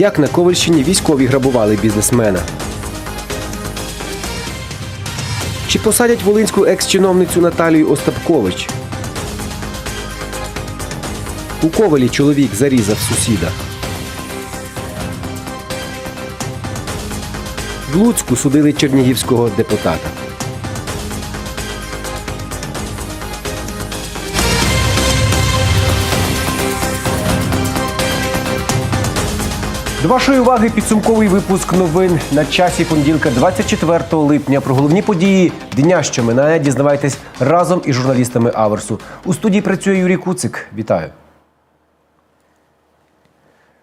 Як на Ковальщині військові грабували бізнесмена. Чи посадять волинську екс-чиновницю Наталію Остапкович? У Ковалі чоловік зарізав сусіда. В Луцьку судили чернігівського депутата. До вашої уваги підсумковий випуск новин на часі понеділка, 24 липня. Про головні події дня, що минає, дізнавайтесь разом із журналістами Аверсу. У студії працює Юрій Куцик. Вітаю.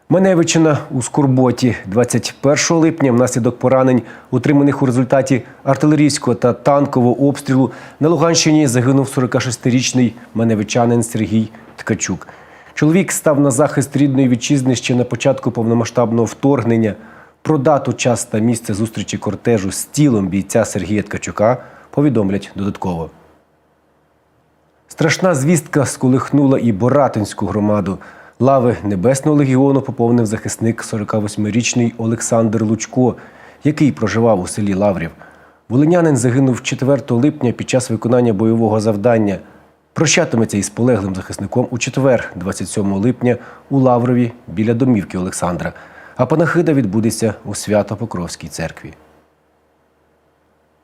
Маневичина у Скорботі 21 липня внаслідок поранень, утриманих у результаті артилерійського та танкового обстрілу на Луганщині загинув 46-річний маневичанин Сергій Ткачук. Чоловік став на захист рідної вітчизни ще на початку повномасштабного вторгнення. Про дату, час та місце зустрічі кортежу з тілом бійця Сергія Ткачука повідомлять додатково. Страшна звістка сколихнула і Боратинську громаду. Лави Небесного легіону поповнив захисник 48-річний Олександр Лучко, який проживав у селі Лаврів. Волинянин загинув 4 липня під час виконання бойового завдання. Прощатиметься із полеглим захисником у четвер, 27 липня, у Лаврові біля домівки Олександра. А панахида відбудеться у Свято-Покровській церкві.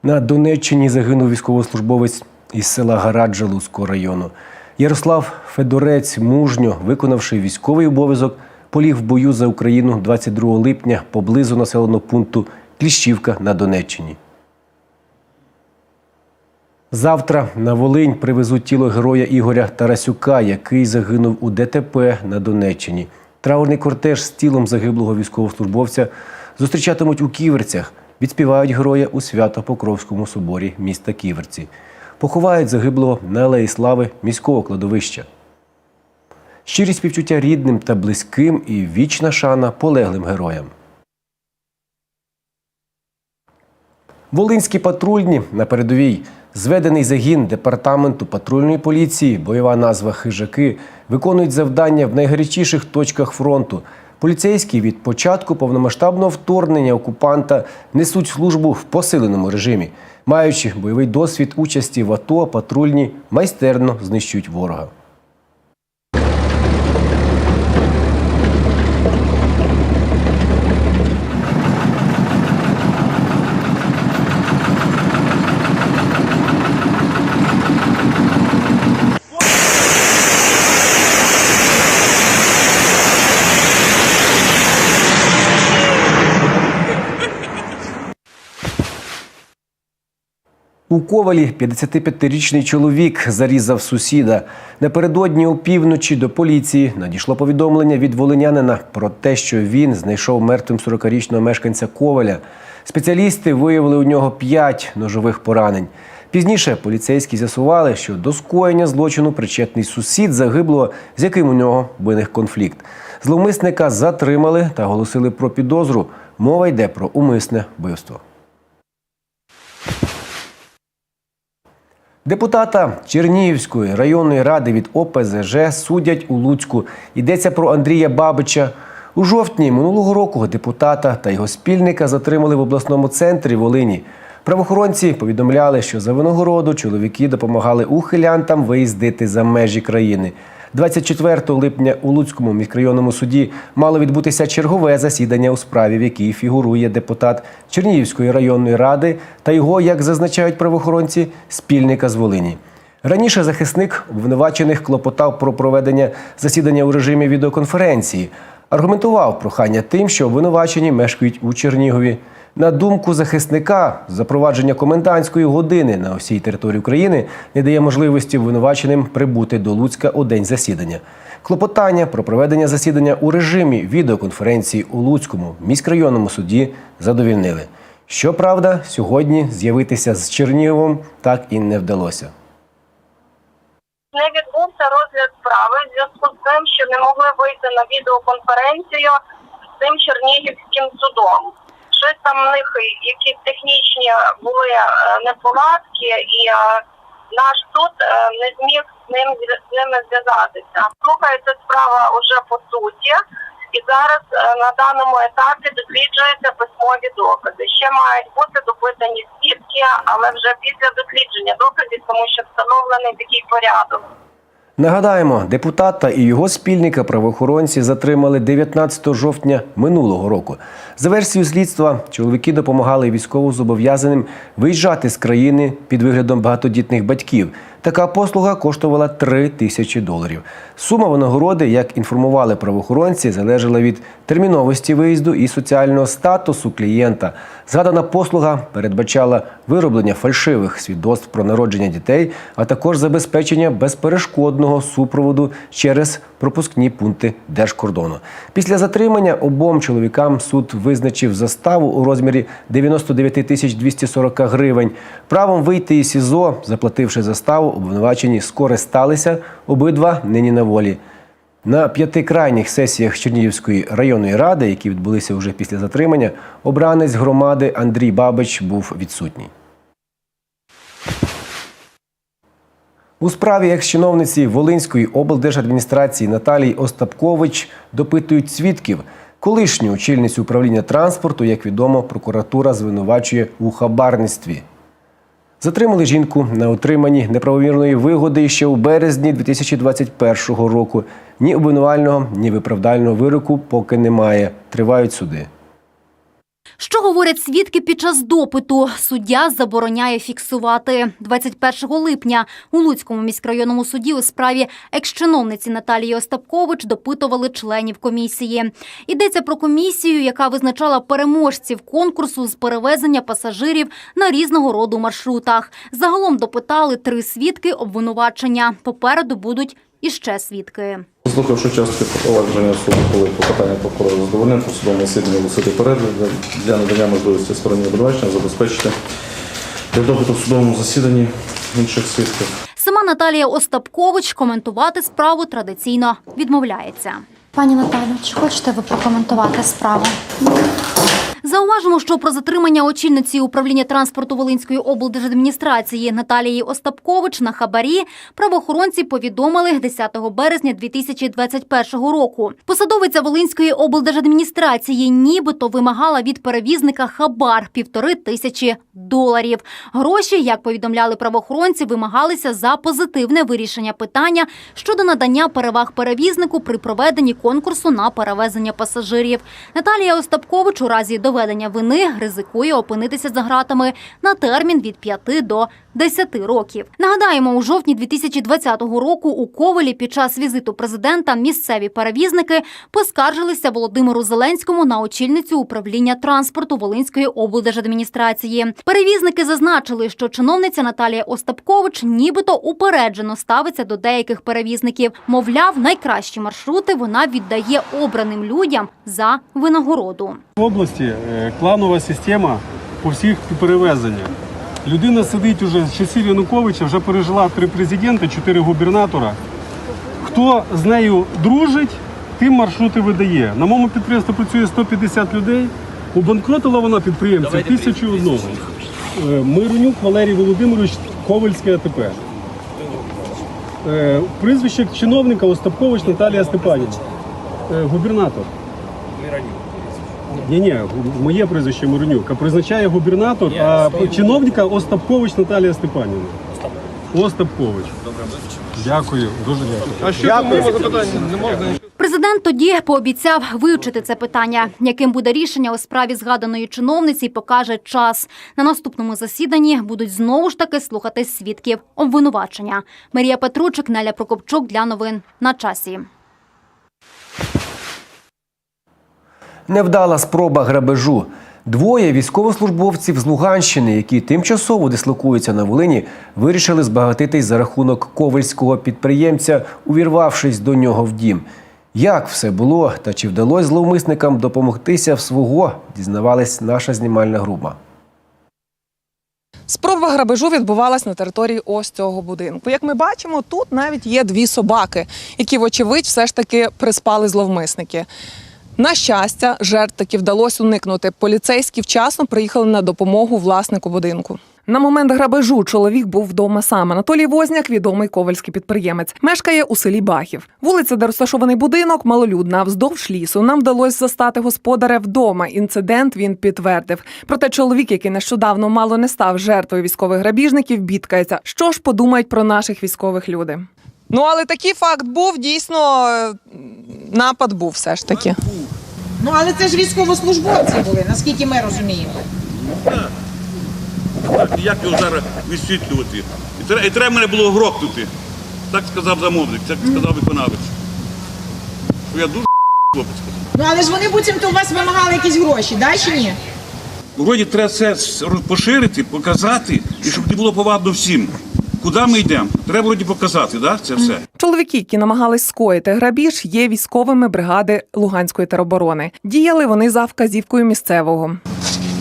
На Донеччині загинув військовослужбовець із села Гараджа Луцького району. Ярослав Федорець, мужньо виконавши військовий обов'язок, поліг в бою за Україну 22 липня поблизу населеного пункту Кліщівка на Донеччині. Завтра на Волинь привезуть тіло героя Ігоря Тарасюка, який загинув у ДТП на Донеччині. Траурний кортеж з тілом загиблого військовослужбовця зустрічатимуть у Ківерцях. Відспівають героя у Свято-Покровському соборі міста Ківерці. Поховають загиблого на Алеї Слави міського кладовища. Щирі співчуття рідним та близьким і вічна шана полеглим героям. Волинські патрульні на передовій. Зведений загін департаменту патрульної поліції, бойова назва Хижаки, виконують завдання в найгарячіших точках фронту. Поліцейські від початку повномасштабного вторгнення окупанта несуть службу в посиленому режимі. Маючи бойовий досвід участі в АТО, патрульні майстерно знищують ворога. У Ковалі 55-річний чоловік зарізав сусіда. Напередодні опівночі до поліції надійшло повідомлення від волинянина про те, що він знайшов мертвим 40-річного мешканця Коваля. Спеціалісти виявили у нього 5 ножових поранень. Пізніше поліцейські з'ясували, що до скоєння злочину причетний сусід загиблого, з яким у нього виник конфлікт. Зловмисника затримали та оголосили про підозру. Мова йде про умисне вбивство. Депутата Чернігівської районної ради від ОПЗЖ судять у Луцьку. Йдеться про Андрія Бабича. У жовтні минулого року депутата та його спільника затримали в обласному центрі Волині. Правоохоронці повідомляли, що за винагороду чоловіки допомагали ухилянтам виїздити за межі країни. 24 липня у Луцькому міськрайонному суді мало відбутися чергове засідання у справі, в якій фігурує депутат Чернігівської районної ради та його, як зазначають правоохоронці, спільника з Волині. Раніше захисник обвинувачених клопотав про проведення засідання у режимі відеоконференції. Аргументував прохання тим, що обвинувачені мешкають у Чернігові. На думку захисника, запровадження комендантської години на всій території України не дає можливості обвинуваченим прибути до Луцька у день засідання. Клопотання про проведення засідання у режимі відеоконференції у Луцькому міськрайонному суді задовільнили. Щоправда, сьогодні з'явитися з Черніговом так і не вдалося. не відбувся розгляд справи в зв'язку з тим, що не могли вийти на відеоконференцію з цим чернігівським судом. Щось там в них якісь технічні були е, неполадки, і е, наш суд е, не зміг з ним з ними зв'язатися. Слухається справа уже по суті, І зараз на даному етапі досліджуються письмові докази. Ще мають бути допитані свідки, але вже після дослідження доказів, тому що встановлений такий порядок. Нагадаємо, депутата і його спільника правоохоронці затримали 19 жовтня минулого року. За версією слідства, чоловіки допомагали військовозобов'язаним виїжджати з країни під виглядом багатодітних батьків. Така послуга коштувала 3 тисячі доларів. Сума винагороди, як інформували правоохоронці, залежала від терміновості виїзду і соціального статусу клієнта. Згадана послуга передбачала вироблення фальшивих свідоцтв про народження дітей, а також забезпечення безперешкодного супроводу через пропускні пункти держкордону. Після затримання обом чоловікам суд визначив заставу у розмірі 99 тисяч 240 гривень. Правом вийти із СІЗО, заплативши заставу, обвинувачені скористалися обидва нині на волі. На п'яти крайніх сесіях Чернігівської районної ради, які відбулися вже після затримання, обранець громади Андрій Бабич був відсутній. У справі екс-чиновниці Волинської облдержадміністрації Наталії Остапкович допитують свідків. Колишню очільницю управління транспорту, як відомо, прокуратура звинувачує у хабарництві. Затримали жінку на отриманні неправомірної вигоди ще у березні 2021 року. Ні обвинувального, ні виправдального вироку поки немає. Тривають суди. Що говорять свідки під час допиту? Суддя забороняє фіксувати. 21 липня у Луцькому міськрайонному суді у справі екс-чиновниці Наталії Остапкович допитували членів комісії. Йдеться про комісію, яка визначала переможців конкурсу з перевезення пасажирів на різного роду маршрутах. Загалом допитали три свідки обвинувачення. Попереду будуть іще свідки. Слухавши частки провадження суду, коли клопотання прокурора задовольнив, по судовому засіданні оголосити перерву для- для надання можливості стороні обвинувачення забезпечити для допиту в судовому засіданні інших свідків. Сама Наталія Остапкович коментувати справу традиційно відмовляється. Пані Наталю, чи хочете ви прокоментувати справу? Зауважимо, що про затримання очільниці управління транспорту Волинської облдержадміністрації Наталії Остапкович на хабарі правоохоронці повідомили 10 березня 2021 року. Посадовиця Волинської облдержадміністрації нібито вимагала від перевізника хабар півтори тисячі доларів. Гроші, як повідомляли правоохоронці, вимагалися за позитивне вирішення питання щодо надання переваг перевізнику при проведенні конкурсу на перевезення пасажирів. Наталія Остапкович у разі доведення вини ризикує опинитися за ґратами на термін від 5 до 10 років. Нагадаємо, у жовтні 2020 року у Ковелі під час візиту президента місцеві перевізники поскаржилися Володимиру Зеленському на очільницю управління транспорту Волинської облдержадміністрації. Перевізники зазначили, що чиновниця Наталія Остапкович нібито упереджено ставиться до деяких перевізників. Мовляв, найкращі маршрути вона віддає обраним людям за винагороду. В області е, кланова система по всіх перевезеннях. Людина сидить уже з часів Януковича, вже пережила три президенти, чотири губернатора. Хто з нею дружить, тим маршрути видає. На моєму підприємстві працює 150 людей. Убанкротила вона підприємців тисячу одного. Е, Миронюк Валерій Володимирович, Ковальське АТП. Е, Прізвище чиновника Остапкович Наталія Степанівна. Е, Губернатор. Ні, ні, моє прізвище Миронюк, а призначає губернатор, а чиновника Остапкович Наталія Степанівна. Остапкович. Добре, Дякую, дуже дякую. А що можливо запитання? Президент тоді пообіцяв вивчити це питання. Яким буде рішення у справі згаданої чиновниці, покаже час. На наступному засіданні будуть знову ж таки слухати свідків обвинувачення. Марія Петручик, Неля Прокопчук для новин на часі. Невдала спроба грабежу. Двоє військовослужбовців з Луганщини, які тимчасово дислокуються на Волині, вирішили збагатитись за рахунок ковальського підприємця, увірвавшись до нього в дім. Як все було та чи вдалося зловмисникам допомогтися в свого, дізнавалась наша знімальна група. Спроба грабежу відбувалась на території ось цього будинку. Як ми бачимо, тут навіть є дві собаки, які, вочевидь, все ж таки приспали зловмисники. На щастя, жертв таки вдалося уникнути. Поліцейські вчасно приїхали на допомогу власнику будинку. На момент грабежу чоловік був вдома сам. Анатолій Возняк, відомий ковальський підприємець, мешкає у селі Бахів. Вулиця, де розташований будинок, малолюдна. Вздовж лісу нам вдалося застати господаря вдома. Інцидент він підтвердив. Проте чоловік, який нещодавно мало не став жертвою військових грабіжників, бідкається. Що ж подумають про наших військових люди? Ну але такий факт був дійсно е, напад був все ж таки. Ну але це ж військовослужбовці були, наскільки ми розуміємо. Так, як його зараз висвітлювати? І треба, і треба мене було грохнути. Так сказав замовник, так сказав виконавець. Що Я дуже хлопець. Ну але ж вони буцімто у вас вимагали якісь гроші, да чи ні? Вроді треба це поширити, показати, і щоб не було повадно всім. Куди ми йдемо? Треба вроді показати, да? це все. Чоловіки, які намагались скоїти грабіж, є військовими бригади Луганської тероборони. Діяли вони за вказівкою місцевого.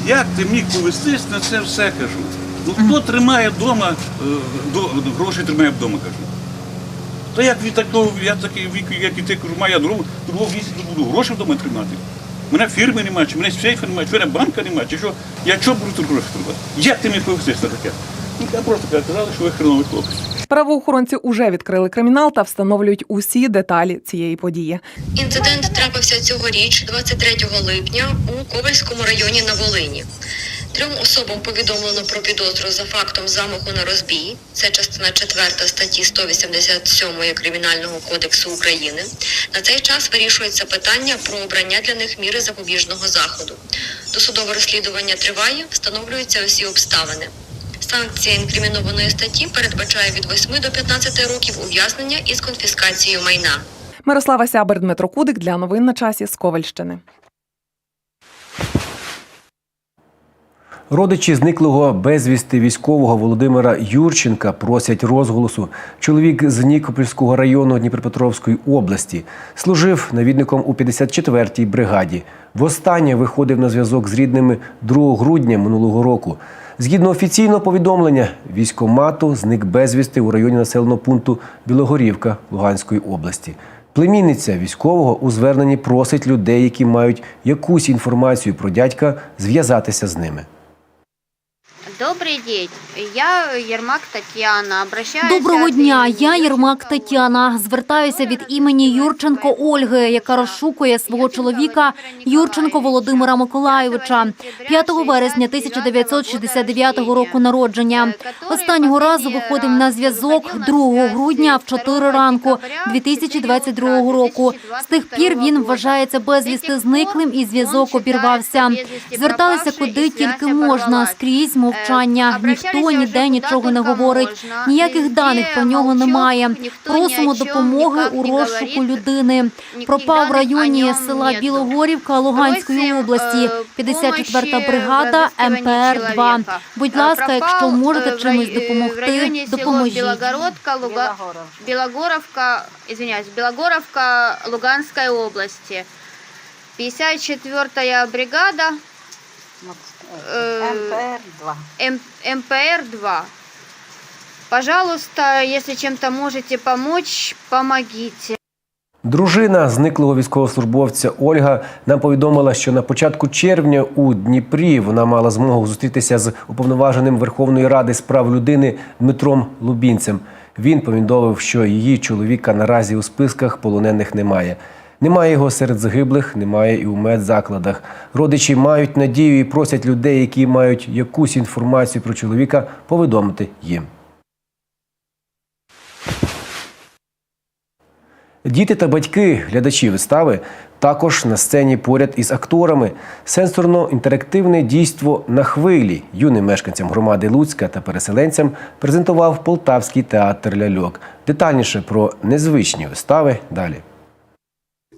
Як ти міг повестись на це все кажу? Ну хто тримає вдома, е, до, гроші тримає вдома, кажу. Та як від такого, я такий вік, як і ти кажу, маю другу, другого місяця буду гроші вдома тримати. У мене фірми немає, чи в мене сейфа немає, чи в мене банка немає, чи що. Я чого буду тут гроші тримати? Як ти міг повестись на таке? Я просто казали, що ви хреновий хлопець. Правоохоронці уже відкрили кримінал та встановлюють усі деталі цієї події. Інцидент трапився цьогоріч, 23 липня, у Ковальському районі на Волині. Трьом особам повідомлено про підозру за фактом замаху на розбій. Це частина 4 статті 187 Кримінального кодексу України. На цей час вирішується питання про обрання для них міри запобіжного заходу. Досудове розслідування триває, встановлюються усі обставини. Санкція інкримінованої статті передбачає від 8 до 15 років ув'язнення із конфіскацією майна. Мирослава Сябер, Дмитро Кудик для новин на часі з Ковальщини. Родичі зниклого безвісти військового Володимира Юрченка просять розголосу. Чоловік з Нікопольського району Дніпропетровської області служив навідником у 54-й бригаді. Востаннє виходив на зв'язок з рідними 2 грудня минулого року. Згідно офіційного повідомлення, військомату зник безвісти у районі населеного пункту Білогорівка Луганської області. Племінниця військового у зверненні просить людей, які мають якусь інформацію про дядька, зв'язатися з ними. Добрый день. Я Єрмак Тетяна. Обращаюся Доброго дня. Я Єрмак Тетяна. Звертаюся від імені Юрченко Ольги, яка розшукує свого чоловіка Юрченко Володимира Миколайовича 5 вересня 1969 року народження. Останнього разу виходив на зв'язок 2 грудня в 4 ранку 2022 року. З тих пір він вважається безвісти зниклим і зв'язок обірвався. Зверталися куди тільки можна скрізь мовчання. Ніхто ніде нічого не говорить. Ніяких даних про нього немає. Просимо допомоги у розшуку людини. Пропав в районі села Білогорівка Луганської області, 54-та бригада МПР 2 Будь ласка, якщо можете чимось допомогти, допоможіть. Білогоровка, извиняюсь, Білогоровка Луганской области. 54-я бригада. МПР-2. МПР-2. Пожалуйста, если чем-то можете помочь, помогите. Дружина зниклого військовослужбовця Ольга нам повідомила, що на початку червня у Дніпрі вона мала змогу зустрітися з уповноваженим Верховної Ради з прав людини Дмитром Лубінцем. Він повідомив, що її чоловіка наразі у списках полонених немає. Немає його серед загиблих, немає і у медзакладах. Родичі мають надію і просять людей, які мають якусь інформацію про чоловіка, повідомити їм. Діти та батьки, глядачі вистави, також на сцені поряд із акторами. Сенсорно-інтерактивне дійство на хвилі юним мешканцям громади Луцька та переселенцям презентував Полтавський театр ляльок. Детальніше про незвичні вистави далі.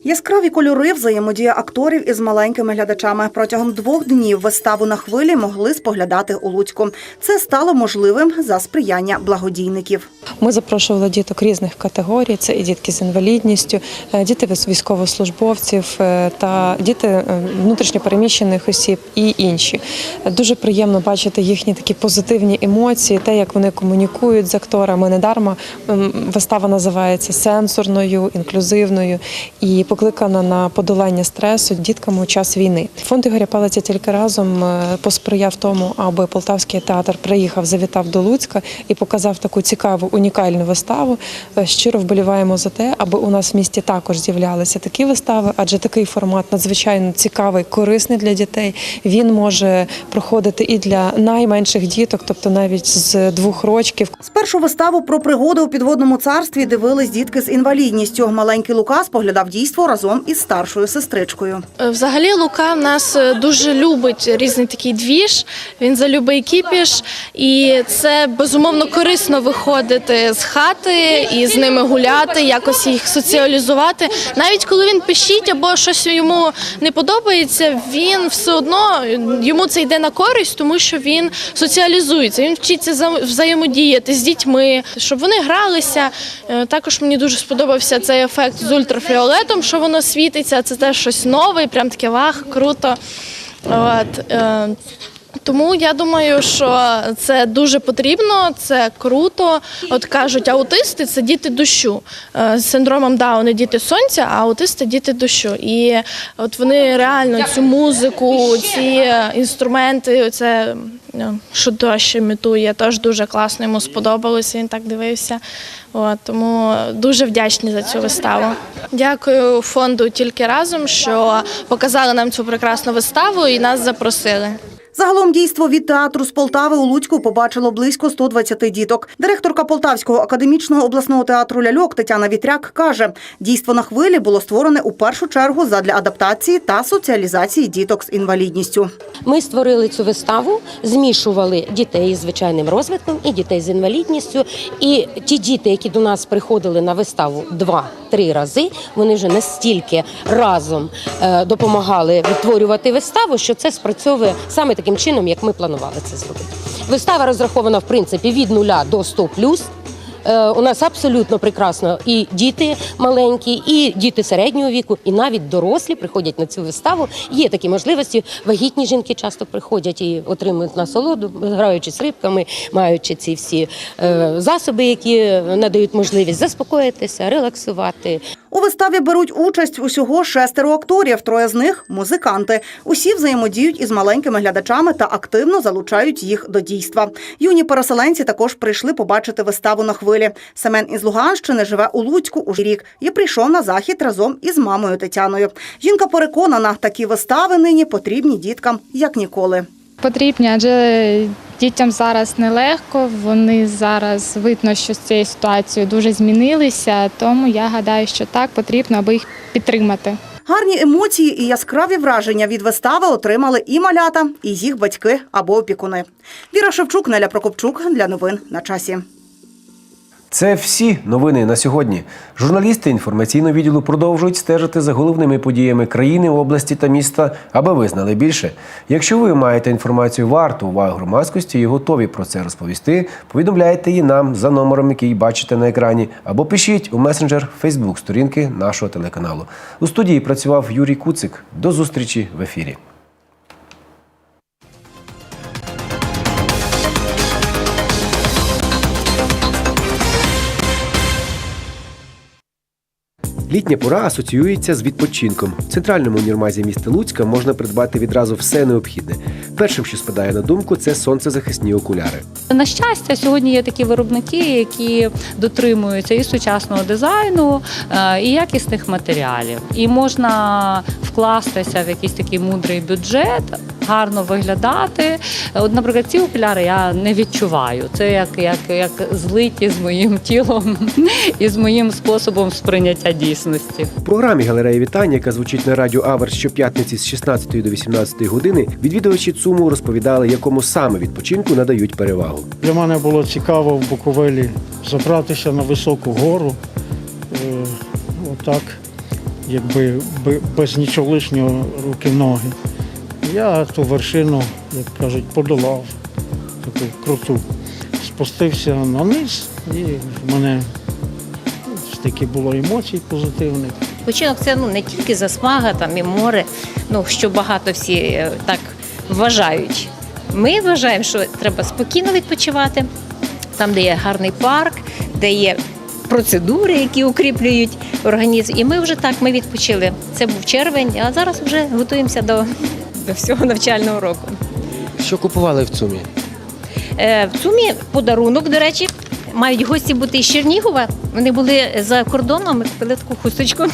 Яскраві кольори, взаємодія акторів із маленькими глядачами. Протягом двох днів виставу на хвилі могли споглядати у Луцьку. Це стало можливим за сприяння благодійників. Ми запрошували діток різних категорій. Це і дітки з інвалідністю, е, діти військовослужбовців е, та діти е, внутрішньопереміщених осіб і інші. Дуже приємно бачити їхні такі позитивні емоції, те, як вони комунікують з акторами. Недарма вистава називається сенсорною, інклюзивною і покликана на подолання стресу дітками у час війни. Фонд Ігоря Палиця тільки разом е, посприяв тому, аби Полтавський театр приїхав, завітав до Луцька і показав таку цікаву унікальну виставу. Е, Щиро вболіваємо за те, аби у нас в місті також з'являлися такі вистави, адже такий формат надзвичайно цікавий, корисний для дітей. Він може проходити і для найменших діток, тобто навіть з двох рочків. Спершу виставу про пригоди у підводному царстві дивились дітки з інвалідністю. Маленький Лука споглядав дійство разом із старшою сестричкою. Е, Взагалі Лука в нас е, дуже любить різний такий двіж. Він за любий кіпіш, і це безумовно корисно виходити з хати і з ними гуляти, якось їх соціалізувати. Навіть коли він пишіть або щось йому не подобається, він все одно йому це йде на користь, тому що він соціалізується. Він вчиться за- взаємодіяти з дітьми, щоб вони гралися. Е, Також мені дуже сподобався цей ефект з ультрафіолетом, що воно світиться. Це теж щось нове, прям таке вах, круто. От, е, тому я думаю, що це дуже потрібно, це круто. От кажуть, аутисти це діти дощу. Е, З синдромом Дауна діти сонця, а аутисти діти дощу. І от вони реально цю музику, ці інструменти, це е, що дощ імітує, теж дуже класно йому сподобалося. Він так дивився. От, тому дуже вдячні за цю виставу. Дякую фонду тільки разом, що показали нам цю прекрасну виставу і нас запросили. Загалом дійство від театру з Полтави у Луцьку побачило близько 120 діток. Директорка Полтавського академічного обласного театру ляльок Тетяна Вітряк каже, дійство на хвилі було створене у першу чергу задля адаптації та соціалізації діток з інвалідністю. Ми створили цю виставу, змішували дітей з звичайним розвитком і дітей з інвалідністю. І ті діти, які до нас приходили на виставу два-три рази, вони вже настільки разом е, допомагали відтворювати виставу, що це спрацьовує саме таким чином, як ми планували це зробити. Вистава розрахована в принципі від нуля до 100+. Е, У нас абсолютно прекрасно і діти маленькі, і діти середнього віку, і навіть дорослі приходять на цю виставу. Є такі можливості. Вагітні жінки часто приходять і отримують насолоду, граючи з рибками, маючи ці всі е, засоби, які надають можливість заспокоїтися, релаксувати. У виставі беруть участь усього шестеро акторів, троє з них музиканти. Усі взаємодіють із маленькими глядачами та активно залучають їх до дійства. Юні переселенці також прийшли побачити виставу на хвилі. Семен із Луганщини живе у Луцьку уже рік і прийшов на захід разом із мамою Тетяною. Жінка переконана, такі вистави нині потрібні діткам як ніколи. Потрібні, адже дітям зараз нелегко. Вони зараз видно, що з цією ситуацією дуже змінилися. Тому я гадаю, що так потрібно, аби їх підтримати. Гарні емоції і яскраві враження від вистави отримали і малята, і їх батьки або опікуни. Віра Шевчук, Неля Прокопчук для новин на часі. Це всі новини на сьогодні. Журналісти інформаційного відділу продовжують стежити за головними подіями країни, області та міста, аби ви знали більше. Якщо ви маєте інформацію варту уваги громадськості і готові про це розповісти, повідомляйте її нам за номером, який бачите на екрані, або пишіть у месенджер Фейсбук сторінки нашого телеканалу. У студії працював Юрій Куцик. До зустрічі в ефірі. Літня пора асоціюється з відпочинком. В центральному універмазі міста Луцька можна придбати відразу все необхідне. Першим, що спадає на думку, це сонцезахисні окуляри. На щастя, сьогодні є такі виробники, які дотримуються і сучасного дизайну, е, і якісних матеріалів. І можна вкластися в якийсь такий мудрий бюджет, гарно виглядати. От, наприклад, ці окуляри я не відчуваю. Це як, як, як злиті з моїм тілом і з моїм способом сприйняття дійсності. В програмі галерея вітання, яка звучить на радіо Аверс щоп'ятниці з 16 до 18 години, відвідувачі ЦУМу розповідали, якому саме відпочинку надають перевагу. Для мене було цікаво в Буковелі забратися на високу гору. Е, Отак, якби бе- без нічого лишнього руки-ноги. Я ту вершину, як кажуть, подолав таку круту. Спустився на низ і в мене стільки було емоцій позитивних. Відпочинок це ну не тільки засмага, там і море, ну що багато всі е, так вважають. Ми вважаємо, що треба спокійно відпочивати, там, де є гарний парк, де є процедури, які укріплюють організм. І ми вже так ми відпочили. Це був червень, а зараз вже готуємося до, до всього навчального року. Що купували в ЦУМі? Е, В Цумі подарунок, до речі, мають гості бути із Чернігова. Вони були за кордоном, ми купили таку хусточку.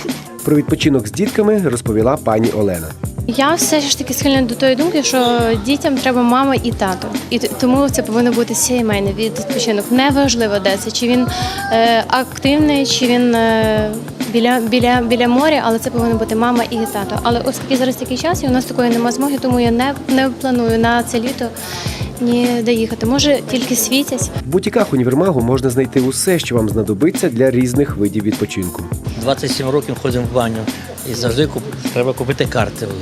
Про відпочинок з дітками розповіла пані Олена. Я все ж таки схильна до тої думки, що дітям треба мама і тато, і тому це повинно бути сімейний відпочинок. Неважливо, де це чи він е, активний, чи він е, біля, біля, біля моря, але це повинно бути мама і тато. Але оскільки зараз такий час, і у нас такої немає змоги, тому я не, не планую на це літо ніде їхати. Може тільки світять. В бутіках універмагу можна знайти усе, що вам знадобиться для різних видів відпочинку. 27 років ходимо в баню і завжди куп... треба купити карти.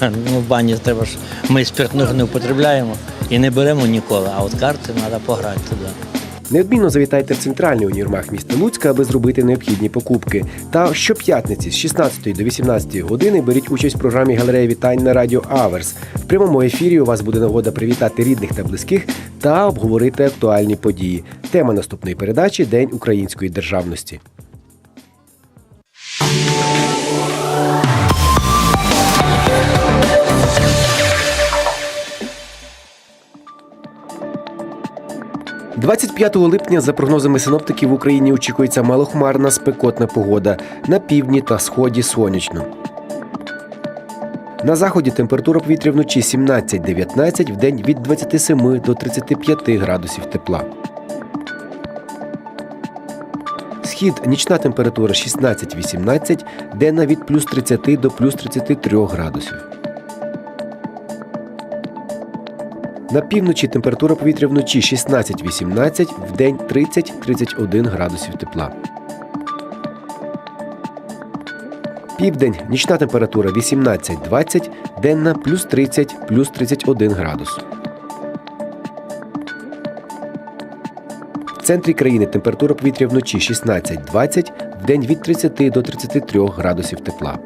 Ну, в бані треба ж. Ми спиртних не употребляємо і не беремо ніколи, а от карти треба пограти туди. Неодмінно завітайте в центральний універмаг міста Луцька, аби зробити необхідні покупки. Та щоп'ятниці з 16 до 18 години беріть участь в програмі галереї вітань на радіо Аверс. В прямому ефірі у вас буде нагода привітати рідних та близьких та обговорити актуальні події. Тема наступної передачі День української державності. – 25 липня, за прогнозами синоптиків, в Україні очікується малохмарна спекотна погода. На півдні та сході сонячно. На заході температура повітря вночі 17-19, вдень від 27 до 35 градусів тепла. Схід нічна температура 16-18, денна від плюс 30 до плюс 33 градусів. На півночі температура повітря вночі 16-18, вдень 30-31 градусів тепла. Південь нічна температура 18-20, денна плюс 30, плюс 31 градус. В центрі країни температура повітря вночі 16-20, вдень від 30 до 33 градусів тепла.